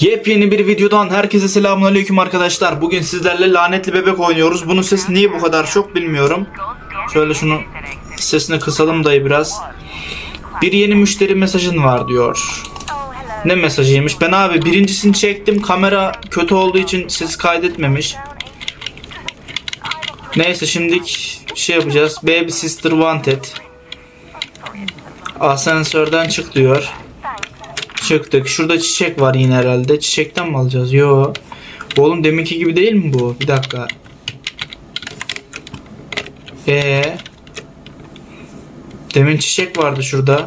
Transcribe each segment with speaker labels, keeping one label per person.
Speaker 1: Yepyeni bir videodan herkese selamünaleyküm arkadaşlar. Bugün sizlerle lanetli bebek oynuyoruz. Bunun sesi niye bu kadar çok bilmiyorum. Şöyle şunu sesini kısalım dayı biraz. Bir yeni müşteri mesajın var diyor. Ne mesajıymış? Ben abi birincisini çektim. Kamera kötü olduğu için ses kaydetmemiş. Neyse şimdilik şey yapacağız. Baby Sister Wanted. Asansörden çık diyor. Çıktık. Şurada çiçek var yine herhalde. Çiçekten mi alacağız? Yo. Oğlum deminki gibi değil mi bu? Bir dakika. Ee. Demin çiçek vardı şurada.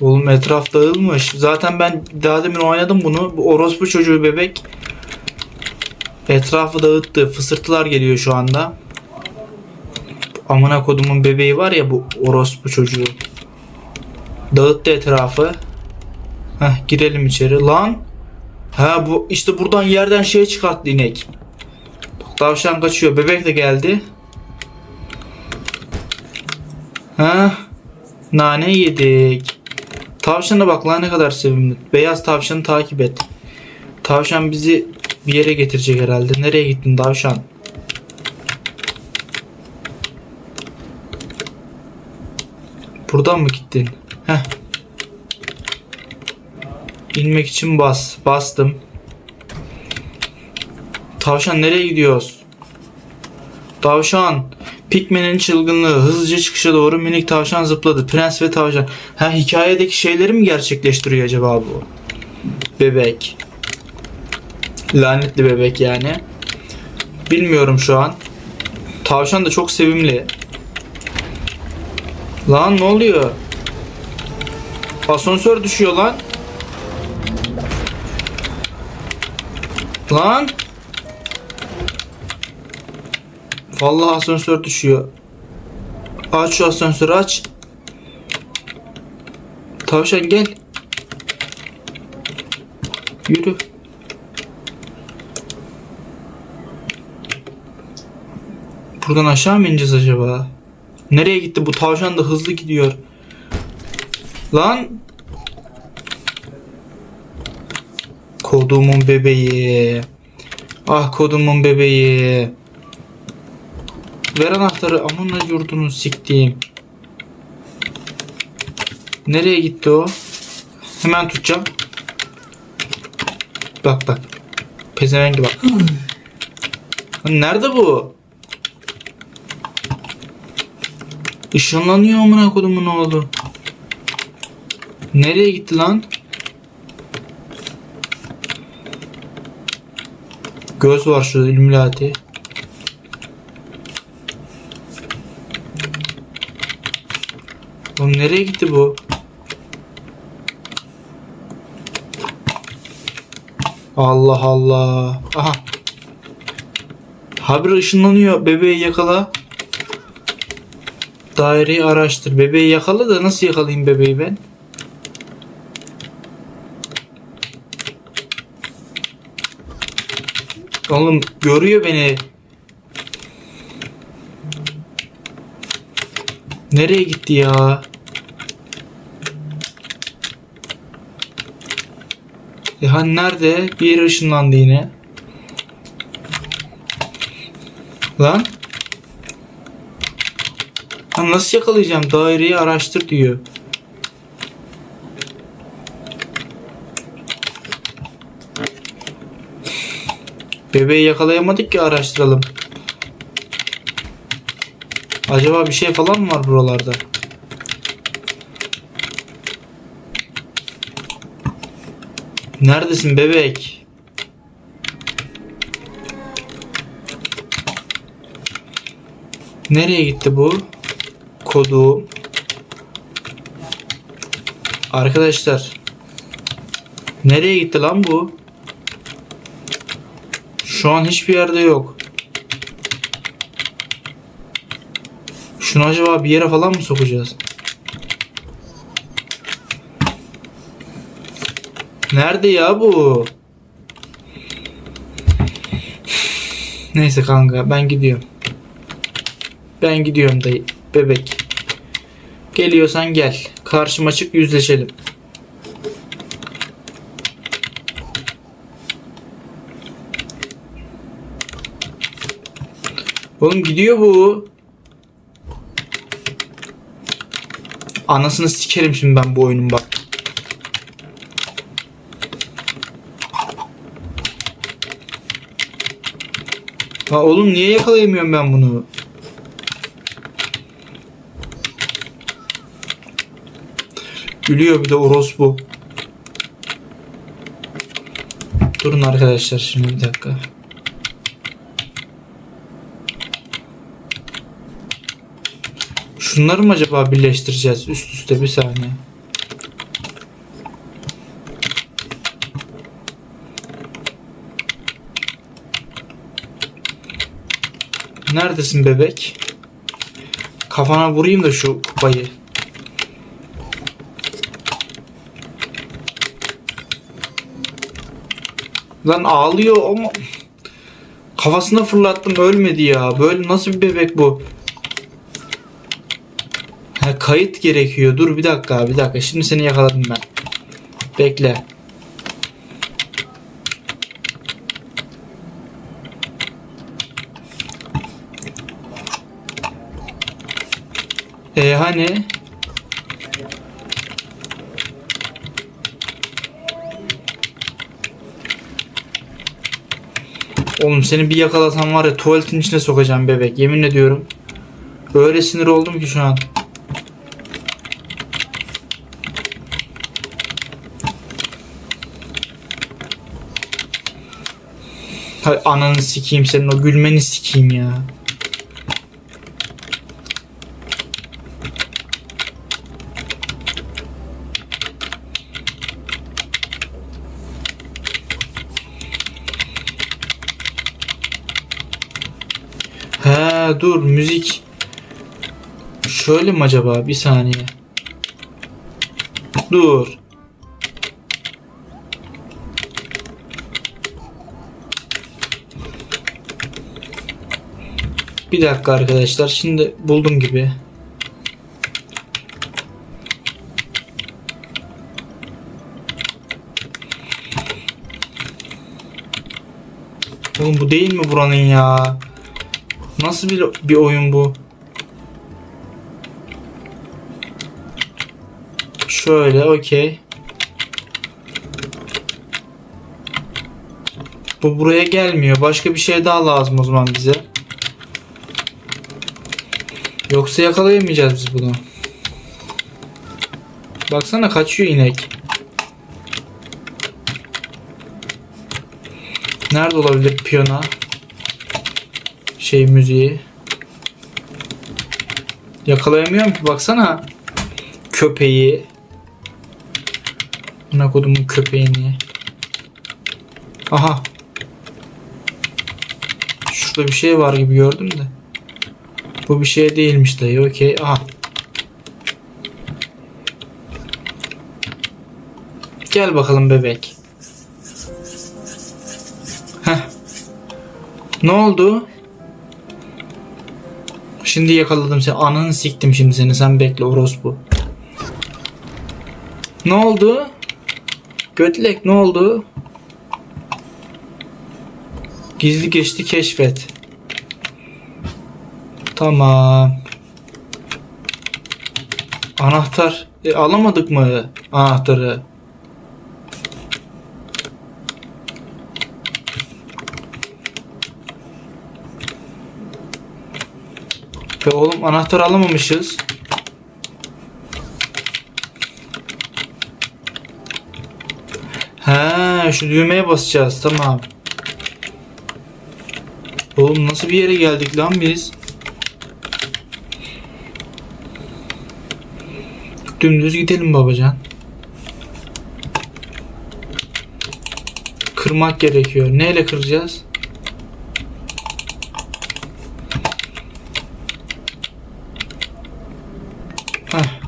Speaker 1: Oğlum etraf dağılmış. Zaten ben daha demin oynadım bunu. Bu orospu çocuğu bebek. Etrafı dağıttı. Fısırtılar geliyor şu anda. Amına kodumun bebeği var ya bu orospu çocuğu. Dağıttı etrafı. Heh girelim içeri. Lan. Ha bu işte buradan yerden şey çıkarttı inek. Tavşan kaçıyor. Bebek de geldi. Ha. Nane yedik. Tavşana bak lan ne kadar sevimli. Beyaz tavşanı takip et. Tavşan bizi bir yere getirecek herhalde. Nereye gittin tavşan? Buradan mı gittin? Heh. İnmek için bas. Bastım. Tavşan nereye gidiyoruz? Tavşan. Pikmen'in çılgınlığı. Hızlıca çıkışa doğru minik tavşan zıpladı. Prens ve tavşan. Ha hikayedeki şeyleri mi gerçekleştiriyor acaba bu? Bebek. Lanetli bebek yani. Bilmiyorum şu an. Tavşan da çok sevimli. Lan ne oluyor? Asansör düşüyor lan. Lan. Vallahi asansör düşüyor. Aç şu asansörü aç. Tavşan gel. Yürü. Buradan aşağı mı ineceğiz acaba? Nereye gitti bu tavşan da hızlı gidiyor. Lan. Kodumun bebeği. Ah kodumun bebeği. Ver anahtarı amına yurdunu siktiğim. Nereye gitti o? Hemen tutacağım. Bak bak. Pezevengi bak. Nerede bu? Işınlanıyor amına kodumun oğlu. Nereye gitti lan? Göz var şurada Illuminati. Oğlum nereye gitti bu? Allah Allah. Aha. Haber ışınlanıyor. Bebeği yakala. Daireyi araştır. Bebeği yakala da nasıl yakalayayım bebeği ben? Oğlum görüyor beni. Nereye gitti ya? E hani nerede? Bir yere ışınlandı yine. Lan? Lan nasıl yakalayacağım? Daireyi araştır diyor. Bebeği yakalayamadık ki araştıralım. Acaba bir şey falan mı var buralarda? Neredesin bebek? Nereye gitti bu? Kodu. Arkadaşlar. Nereye gitti lan bu? Şu an hiçbir yerde yok. Şunu acaba bir yere falan mı sokacağız? Nerede ya bu? Neyse kanka ben gidiyorum. Ben gidiyorum dayı. Bebek. Geliyorsan gel. Karşıma çık yüzleşelim. Oğlum gidiyor bu. Anasını sikerim şimdi ben bu oyunun bak. Ha oğlum niye yakalayamıyorum ben bunu? Gülüyor bir de orospu. Durun arkadaşlar şimdi bir dakika. Şunları mı acaba birleştireceğiz üst üste bir saniye. Neredesin bebek? Kafana vurayım da şu kupayı. Lan ağlıyor ama kafasına fırlattım ölmedi ya. Böyle nasıl bir bebek bu? Kayıt gerekiyor. Dur bir dakika bir dakika. Şimdi seni yakaladım ben. Bekle. E hani? Oğlum seni bir yakalasam var ya tuvaletin içine sokacağım bebek. Yemin ediyorum. Öyle sinir oldum ki şu an. Ananı sikeyim senin o gülmeni sikeyim ya. He dur müzik. Şöyle mi acaba? Bir saniye. Dur. Bir dakika arkadaşlar. Şimdi buldum gibi. Oğlum bu değil mi buranın ya? Nasıl bir, bir oyun bu? Şöyle okey. Bu buraya gelmiyor. Başka bir şey daha lazım o zaman bize. Yoksa yakalayamayacağız biz bunu. Baksana kaçıyor inek. Nerede olabilir piyona? Şey müziği. Yakalayamıyorum ki baksana. Köpeği. Ne kodumun köpeğini. Aha. Şurada bir şey var gibi gördüm de. Bu bir şey değilmiş dayı. Okey. Aha. Gel bakalım bebek. Heh. Ne oldu? Şimdi yakaladım seni. Ananı siktim şimdi seni. Sen bekle orospu. Ne oldu? Götlek ne oldu? Gizli geçti keşfet. Tamam. Anahtar. E, alamadık mı anahtarı? Be oğlum anahtar alamamışız. He, şu düğmeye basacağız. Tamam. Oğlum nasıl bir yere geldik lan biz? Dümdüz gidelim babacan. Kırmak gerekiyor. Neyle kıracağız? Heh.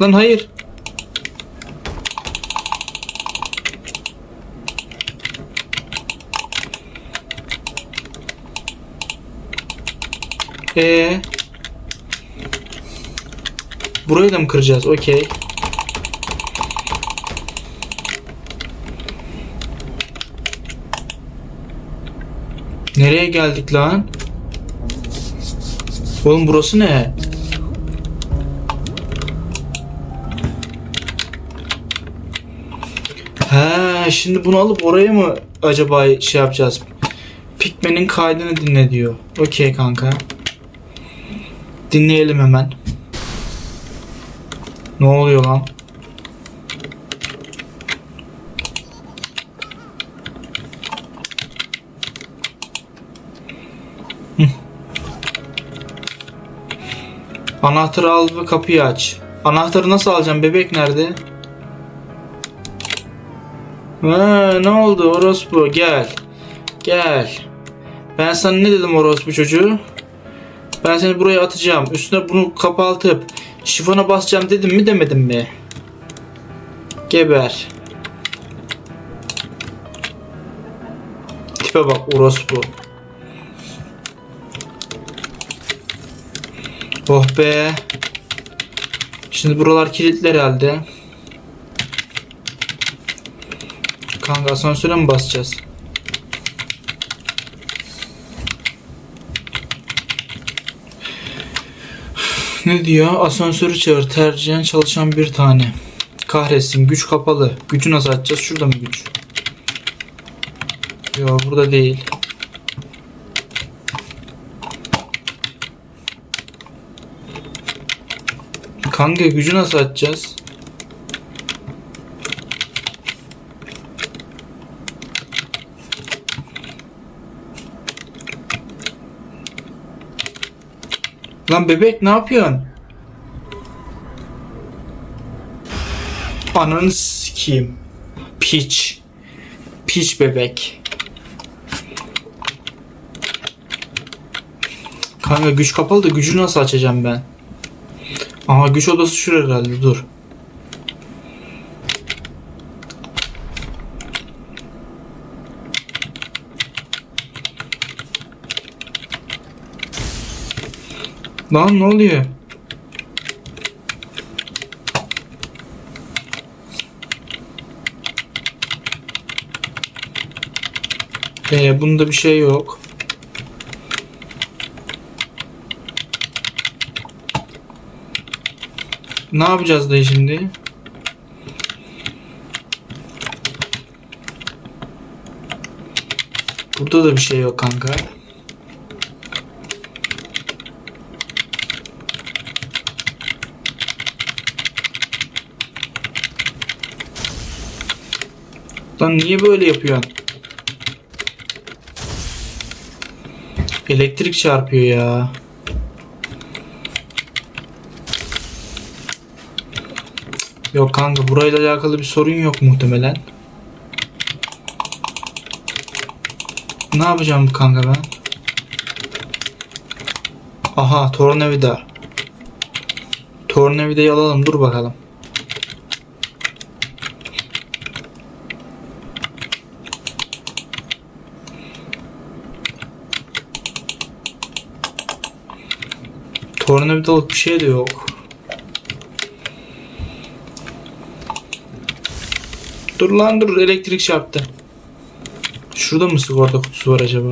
Speaker 1: Lan hayır. Ee, burayı da mı kıracağız? Okey. Nereye geldik lan? Oğlum burası ne? He, şimdi bunu alıp oraya mı acaba şey yapacağız? Pikmen'in kaydını dinle diyor. Okey kanka. Dinleyelim hemen. Ne oluyor lan? Anahtarı al ve kapıyı aç. Anahtarı nasıl alacağım? Bebek nerede? Ha, ne oldu orospu? Gel. Gel. Ben sana ne dedim orospu çocuğu? Ben seni buraya atacağım. Üstüne bunu kapatıp şifona basacağım dedim mi demedim mi? Geber. Tipe bak orospu. Oh be. Şimdi buralar kilitli herhalde. Kanka asansöre mi basacağız? Ne diyor? Asansörü çağır. Tercihen çalışan bir tane. Kahretsin. Güç kapalı. Gücü nasıl açacağız? Şurada mı güç? Yok burada değil. Kanka gücü nasıl açacağız? Lan bebek ne yapıyorsun? Ananı sikeyim. Piç. Piç bebek. Kanka güç kapalı da gücü nasıl açacağım ben? Aha güç odası şurada herhalde dur. Lan ne oluyor? Ee, bunda bir şey yok. Ne yapacağız dayı şimdi? Burada da bir şey yok kanka. Lan niye böyle yapıyorsun? Elektrik çarpıyor ya. Yok kanka burayla alakalı bir sorun yok muhtemelen. Ne yapacağım kanka ben? Aha tornavida. Tornavidayı alalım dur bakalım. Tornavidalık bir şey de yok. Dur lan dur elektrik çarptı. Şurada mı sigorta kutusu var acaba?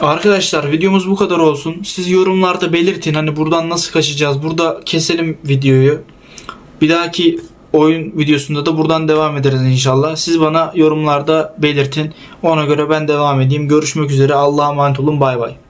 Speaker 1: Arkadaşlar videomuz bu kadar olsun. Siz yorumlarda belirtin hani buradan nasıl kaçacağız. Burada keselim videoyu. Bir dahaki oyun videosunda da buradan devam ederiz inşallah. Siz bana yorumlarda belirtin. Ona göre ben devam edeyim. Görüşmek üzere. Allah'a emanet olun. Bay bay.